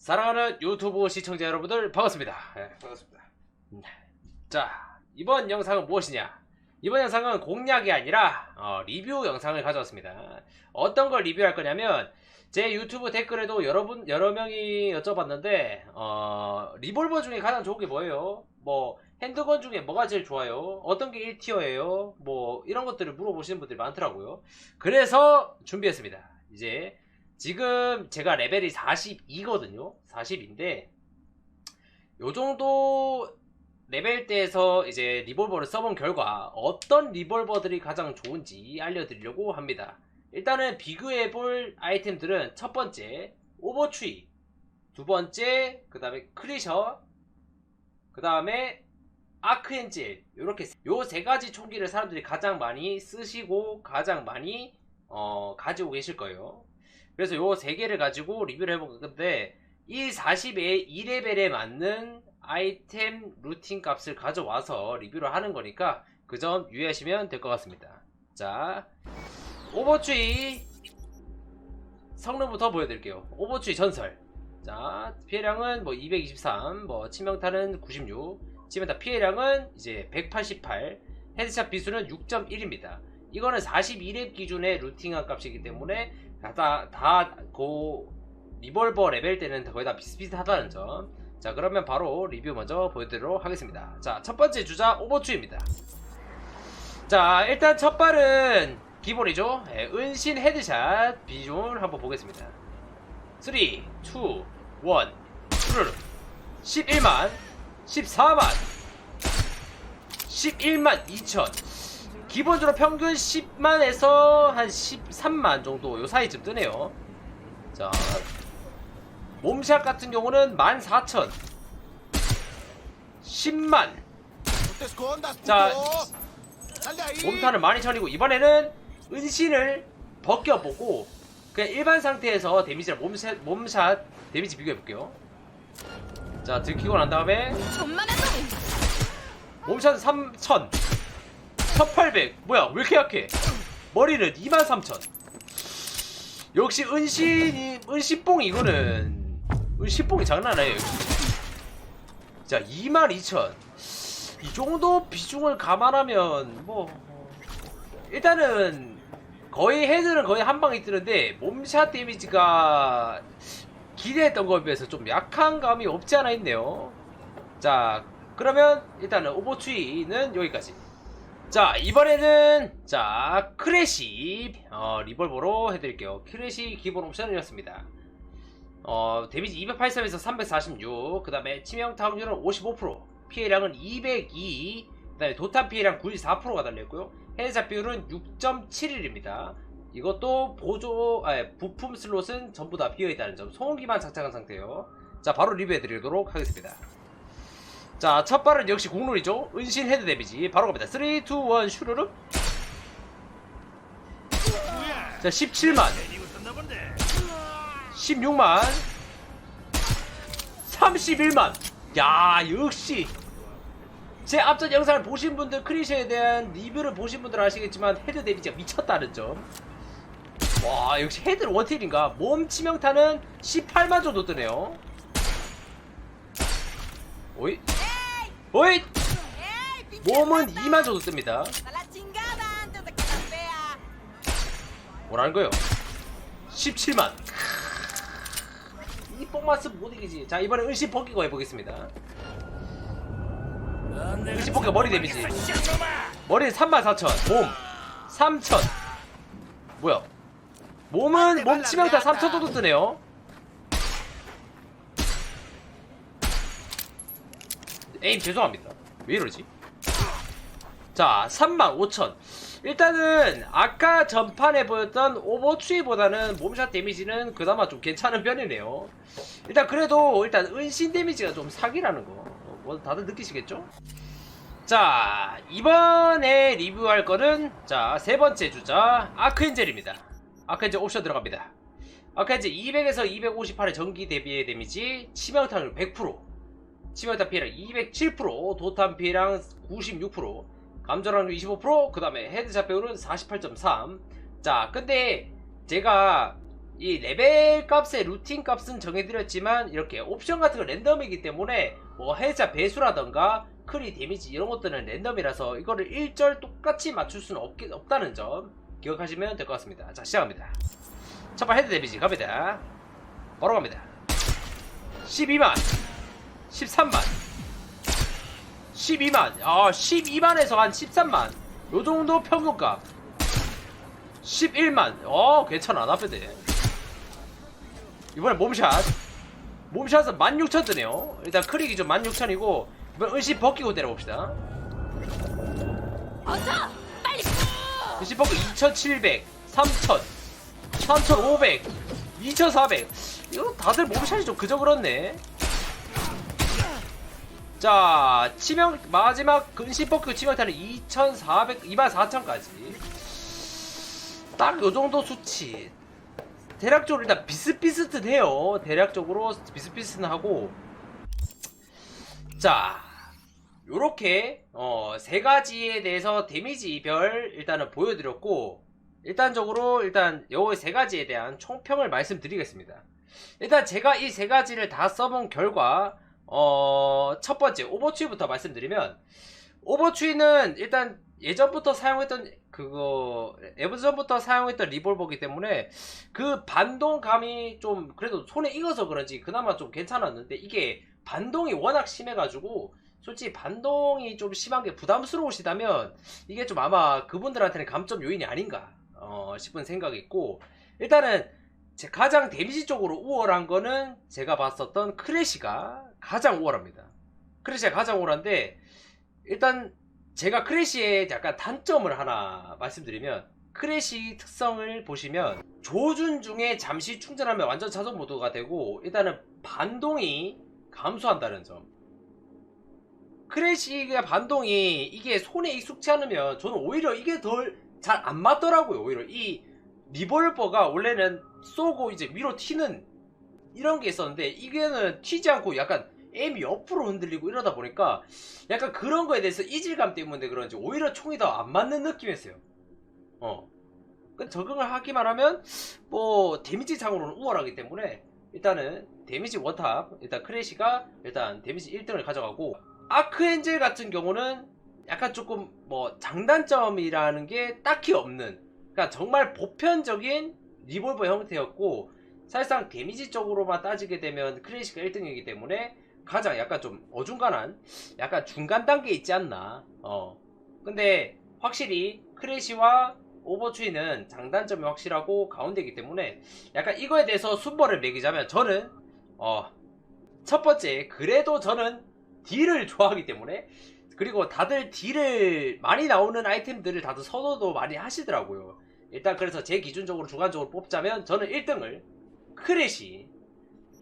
사랑하는 유튜브 시청자 여러분들 반갑습니다. 네, 반갑습니다. 음, 자 이번 영상은 무엇이냐? 이번 영상은 공략이 아니라 어, 리뷰 영상을 가져왔습니다. 어떤 걸 리뷰할 거냐면 제 유튜브 댓글에도 여러분 여러 명이 여쭤봤는데 어, 리볼버 중에 가장 좋은 게 뭐예요? 뭐 핸드건 중에 뭐가 제일 좋아요? 어떤 게 1티어예요? 뭐 이런 것들을 물어보시는 분들이 많더라고요. 그래서 준비했습니다. 이제 지금 제가 레벨이 42거든요. 40인데 요 정도 레벨대에서 이제 리볼버를 써본 결과 어떤 리볼버들이 가장 좋은지 알려드리려고 합니다. 일단은 비교해볼 아이템들은 첫 번째 오버추이 두 번째 그 다음에 크리셔 그 다음에 아크엔젤 요렇게 요 세 가지 총기를 사람들이 가장 많이 쓰시고 가장 많이 어, 가지고 계실 거예요. 그래서 요 세 개를 가지고 리뷰를 해볼 건데 이 40의 2레벨에 맞는 아이템 루틴 값을 가져와서 리뷰를 하는 거니까 그 점 유의하시면 될 것 같습니다. 자, 오버추이 성능부터 보여드릴게요. 오버추이 전설. 자, 피해량은 뭐 223, 뭐 치명타는 96, 치명타 피해량은 이제 188, 헤드샷 비수는 6.1입니다. 이거는 42렙 기준의 루팅한 값이기 때문에 다, 다, 고, 리볼버 레벨 때는 거의 다 비슷비슷하다는 점. 자, 그러면 바로 리뷰 먼저 보여드리도록 하겠습니다. 자, 첫 번째 주자 오버추입니다. 자, 일단 첫 발은 기본이죠. 예, 은신 헤드샷 비중을 한번 보겠습니다. 3, 2, 1, 푸르르 11만, 14만, 11만 2천. 기본적으로 평균 10만에서 한 13만 정도 요 사이쯤 뜨네요. 자, 몸샷 같은 경우는 14,000, 10만, 자, 몸탄은 12,000이고 이번에는 은신을 벗겨보고 그냥 일반 상태에서 데미지랑 몸샷, 몸샷 데미지 비교해볼게요. 자, 들키고 난 다음에 몸샷 3,000 1800 뭐야 왜 이렇게 약해? 머리는 23,000 역시 은신이 은신뽕 이거는 은신뽕이 장난 아니에요. 자 22,000 이 정도 비중을 감안하면 뭐 일단은 거의 헤드는 거의 한 방에 뜨는데 몸샷 데미지가 기대했던 거에 비해서 좀 약한 감이 없지 않아 있네요. 자 그러면 일단은 오버추이는 여기까지 자 이번에는 자 크래시 어, 리볼버로 해드릴게요. 크래시 기본 옵션이었습니다. 어 데미지 283에서 346 그 다음에 치명타 확률은 55% 피해량은 202 그다음에 도탄 피해량 94%가 달려있고요. 헤드샷 비율은 6.71입니다. 이것도 보조 아 부품 슬롯은 전부 다 비어있다는 점 소음기만 장착한 상태예요. 자 바로 리뷰해드리도록 하겠습니다 자, 첫 발은 역시 공룰이죠. 은신 헤드 데미지. 바로 갑니다. 3, 2, 1, 슈르르. 자, 17만. 16만. 31만. 야, 역시. 제 앞전 영상을 보신 분들, 크리셔에 대한 리뷰를 보신 분들 아시겠지만, 헤드 데미지가 미쳤다는 점. 와, 역시 헤드는 원틸인가? 몸 치명타는 18만 정도 뜨네요. 오이? 오이! 몸은 2만 정도 뜹니다. la chingada antes de que la vea. 뭐라는 거요? 17만. 이 뽕마스 못 이기지. 자, 이번에 은신 벗기고 해보겠습니다. 은신 벗기가 머리 데미지. 머리는 34,000. 몸 3,000. 뭐야? 몸은 몸 치명타 3,000 정도 뜨네요. 에임 죄송합니다. 왜 이러지? 자, 35,000. 일단은 아까 전판에 보였던 오버추이보다는 몸샷 데미지는 그나마 좀 괜찮은 편이네요. 일단 그래도 일단 은신 데미지가 좀 사기라는 거. 어, 뭐 다들 느끼시겠죠? 자, 이번에 리뷰할 거는 자, 세 번째 주자 아크엔젤입니다. 아크엔젤 옵션 들어갑니다. 아크엔젤 200에서 258의 전기 대비의 데미지, 치명타율 100%, 치명타 피해량 207%, 도탄 피해량 96%, 감전확률 25%, 그 다음에 헤드샷 배율은 48.3. 자, 근데 제가 이 레벨 값의 루틴 값은 정해드렸지만 이렇게 옵션 같은 거 랜덤이기 때문에 뭐 해자 배수라던가 크리 데미지 이런 것들은 랜덤이라서 이거를 1절 똑같이 맞출 수는 없, 없다는 점 기억하시면 될 것 같습니다. 자 시작합니다. 첫번 헤드 데미지 갑니다. 바로 갑니다. 12만 13만. 12만. 아 12만에서 한 13만. 요 정도 평균값. 11만. 어 괜찮아 나쁘대. 이번에 몸샷. 몸샷은 16,000 뜨네요. 일단 크리 기준 16,000이고 이번 은신 벗기고 때려봅시다. 어서 빨리 은신 벗고 2,700 3,000 3,500 2,400 이거 다들 몸샷이 좀 그저 그렇네 자 치명 마지막 벗기고 치명타는 2,400 24,000까지. 딱 요정도 수치. 대략적으로 일단 비슷비슷해요. 대략적으로 비슷비슷은 하고. 자 요렇게 어, 세 가지에 대해서 데미지별 일단은 보여드렸고 일단적으로 일단 요 세 가지에 대한 총평을 말씀드리겠습니다. 일단 제가 이 세 가지를 다 써본 결과 어, 첫 번째 오버추이부터 말씀드리면 오버추이는 일단 예전부터 사용했던 그거 예전부터 사용했던 리볼버기 때문에 그 반동감이 좀 그래도 손에 익어서 그런지 그나마 좀 괜찮았는데 이게 반동이 워낙 심해가지고 솔직히 반동이 좀 심한 게 부담스러우시다면 이게 좀 아마 그분들한테는 감점 요인이 아닌가 어, 싶은 생각이 있고 일단은 제 가장 데미지 쪽으로 우월한 거는 제가 봤었던 크래시가 가장 우월합니다. 크래시가 가장 우월한데 일단 제가 크래시의 약간 단점을 하나 말씀드리면 크래시 특성을 보시면 조준 중에 잠시 충전하면 완전 자동 모드가 되고 일단은 반동이 감소한다는 점. 크래시가 반동이 이게 손에 익숙치 않으면 저는 오히려 이게 덜 잘 안 맞더라고요. 오히려 이 리볼버가 원래는 쏘고 이제 위로 튀는 이런 게 있었는데 이게는 튀지 않고 약간 M이 옆으로 흔들리고 이러다 보니까 약간 그런 거에 대해서 이질감 때문에 그런지 오히려 총이 더 안 맞는 느낌이었어요. 어. 그 적응을 하기만 하면 뭐 데미지 상으로는 우월하기 때문에 일단은 데미지 원탑 일단 크래시가 일단 데미지 1등을 가져가고 아크엔젤 같은 경우는 약간 조금 뭐 장단점이라는 게 딱히 없는 그러니까 정말 보편적인 리볼버 형태였고 사실상 데미지 쪽으로만 따지게 되면 크래시가 1등이기 때문에 가장 약간 좀 어중간한 약간 중간 단계에 있지 않나. 어. 근데 확실히 크래시와 오버추이는 장단점이 확실하고 가운데이기 때문에 약간 이거에 대해서 순번을 매기자면 저는 어 첫 번째 그래도 저는 딜을 좋아하기 때문에 그리고 다들 딜을 많이 나오는 아이템들을 다들 선호도 많이 하시더라고요. 일단 그래서 제 기준적으로 주관적으로 뽑자면 저는 1등을 크래시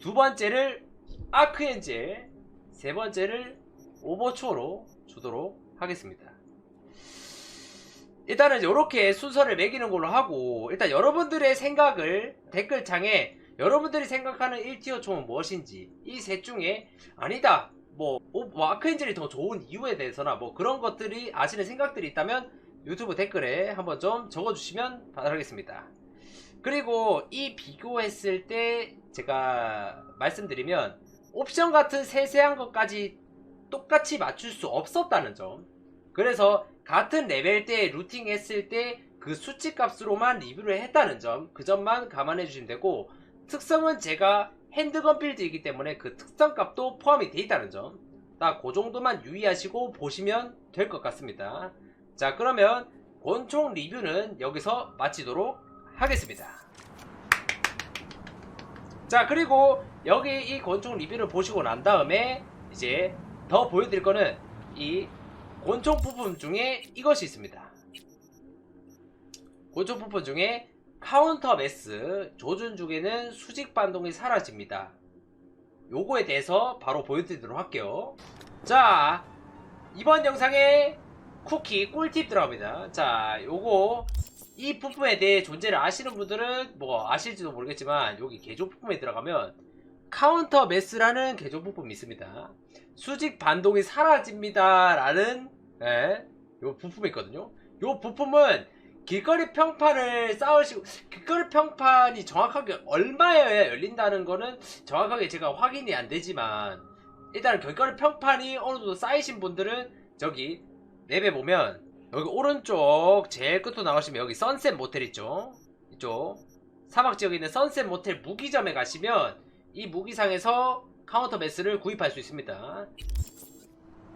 두 번째를 아크엔젤 세 번째를 오버초로 주도록 하겠습니다. 일단은 이렇게 순서를 매기는 걸로 하고 일단 여러분들의 생각을 댓글창에 여러분들이 생각하는 1티어 총은 무엇인지 이 셋 중에 아니다 뭐, 오- 뭐 아크엔젤이 더 좋은 이유에 대해서나 뭐 그런 것들이 아시는 생각들이 있다면 유튜브 댓글에 한번 좀 적어주시면 바라겠습니다 그리고 이 비교했을 때 제가 말씀드리면 옵션 같은 세세한 것까지 똑같이 맞출 수 없었다는 점. 그래서 같은 레벨 때 루팅 했을 때 그 수치 값으로만 리뷰를 했다는 점. 그 점만 감안해 주시면 되고 특성은 제가 핸드건 빌드이기 때문에 그 특성 값도 포함이 돼 있다는 점. 딱 그 정도만 유의하시고 보시면 될 것 같습니다. 자 그러면 권총 리뷰는 여기서 마치도록 하겠습니다. 자 그리고 여기 이 권총 리뷰를 보시고 난 다음에 이제 더 보여드릴 거는 이 권총 부품 중에 이것이 있습니다. 권총 부품 중에 카운터 매스 조준 중에는 수직 반동이 사라집니다. 요거에 대해서 바로 보여드리도록 할게요. 자 이번 영상에 쿠키 꿀팁 들어갑니다. 자 요거 이 부품에 대해 존재를 아시는 분들은 뭐 아실지도 모르겠지만 여기 개조 부품에 들어가면 카운터 매스라는 개조 부품이 있습니다. 수직 반동이 사라집니다. 라는 예, 요 부품이 있거든요. 요 부품은 길거리 평판을 쌓으시고 길거리 평판이 정확하게 얼마여야 열린다는 거는 정확하게 제가 확인이 안 되지만 일단 길거리 평판이 어느 정도 쌓이신 분들은 저기 맵에 보면 여기 오른쪽 제일 끝으로 나가시면 여기 선셋 모텔 있죠 이쪽 사막 지역에 있는 선셋 모텔 무기점에 가시면 이 무기상에서 카운터 매스를 구입할 수 있습니다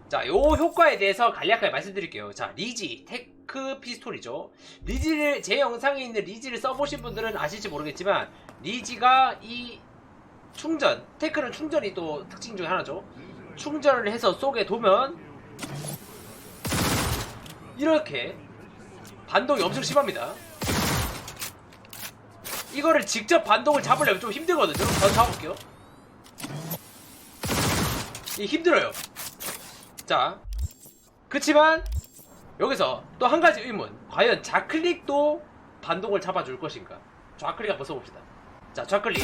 자, 요 효과에 대해서 간략하게 말씀드릴게요. 자, 리지, 테크 피스톨이죠. 리지를, 제 영상에 있는 리지를 써보신 분들은 아실지 모르겠지만, 리지가 이 충전, 테크는 충전이 또 특징 중에 하나죠. 충전을 해서 쏘게 두면, 이렇게 반동이 엄청 심합니다. 이거를 직접 반동을 잡으려면 좀 힘들거든요. 저도 잡아볼게요. 이 힘들어요. 자, 그치만 여기서 또 한 가지 의문. 과연 좌클릭도 반동을 잡아줄 것인가? 좌클릭 한번 써봅시다. 자, 좌클릭.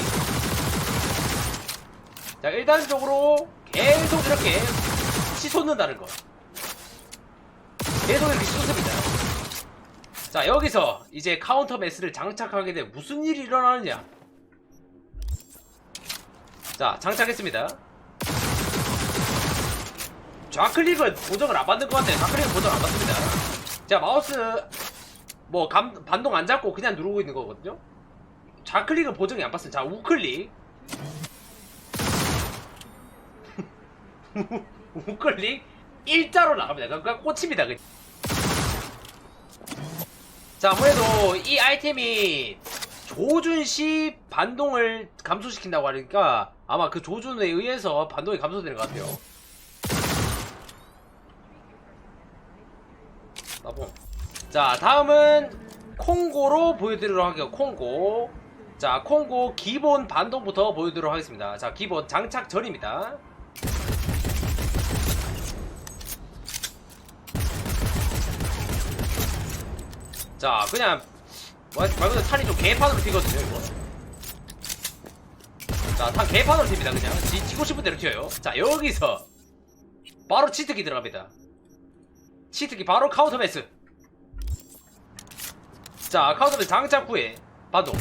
자, 일단적으로 계속 이렇게 치솟는다는 거. 이렇게 치솟습니다. 자, 여기서 이제 카운터 매스를 장착하게 되면 무슨 일이 일어나느냐? 자, 장착했습니다. 좌클릭은 보정을 안 받는 것 같아요. 좌클릭은 보정 안 받습니다. 자, 마우스 뭐 감, 반동 안 잡고 그냥 누르고 있는 거거든요. 좌클릭은 보정이 안 받습니다. 자, 우클릭. 우클릭 일자로 나갑니다. 그러니까 꽂힙니다. 그냥. 자, 아무래도 이 아이템이 조준 시 반동을 감소시킨다고 하니까 아마 그 조준에 의해서 반동이 감소되는 것 같아요. 나봉. 자, 다음은 콩고로 보여드리도록 할게요. 콩고. 자, 콩고 기본 반동부터 보여드리도록 하겠습니다. 자, 기본 장착 전입니다. 자, 그냥 말말 그대로 탄이 좀 개판으로 튀거든요, 이거. 자, 탄 개판으로 튑니다, 그냥. 지, 튀고 싶은 대로 튀어요. 자, 여기서 바로 치트기 들어갑니다. 치트기 바로 카운터 매스. 자, 카운터 매스 장착 후에 반동.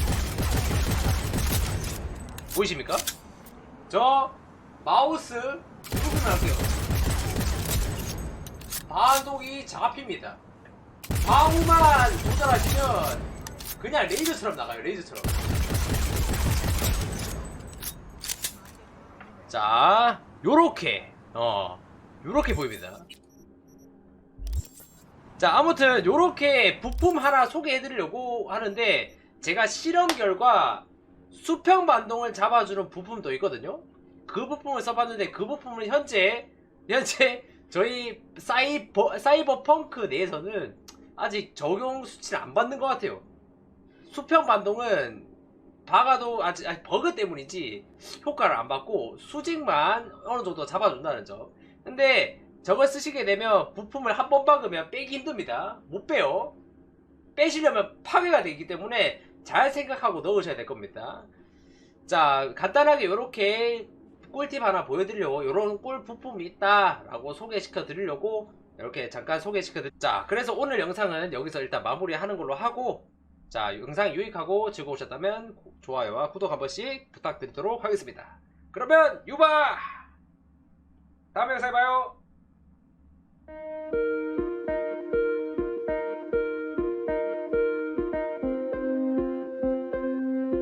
보이십니까? 저 마우스 누르면 할게요. 반동이 잡힙니다. 좌우만 조절하시면 그냥 레이저처럼 나가요, 레이저처럼. 자, 요렇게, 어, 요렇게 보입니다. 자, 아무튼 요렇게 부품 하나 소개해드리려고 하는데 제가 실험 결과 수평 반동을 잡아주는 부품도 있거든요. 그 부품을 써봤는데 그 부품은 현재 현재 저희 사이버 사이버 펑크 내에서는 아직 적용 수치를 안 받는 것 같아요. 수평 반동은 박아도 아직, 아직 버그 때문이지 효과를 안 받고 수직만 어느 정도 잡아준다는 점. 근데 저걸 쓰시게 되면 부품을 한 번 박으면 빼기 힘듭니다. 못 빼요. 빼시려면 파괴가 되기 때문에 잘 생각하고 넣으셔야 될 겁니다. 자, 간단하게 이렇게 꿀팁 하나 보여드리려고 이런 꿀 부품이 있다라고 소개시켜 드리려고 이렇게 잠깐 소개시켜 드리. 자, 그래서 오늘 영상은 여기서 일단 마무리하는 걸로 하고 자, 영상이 유익하고 즐거우셨다면 고- 좋아요와 구독 한 번씩 부탁드리도록 하겠습니다. 그러면 유바! 다음 영상에 봐요.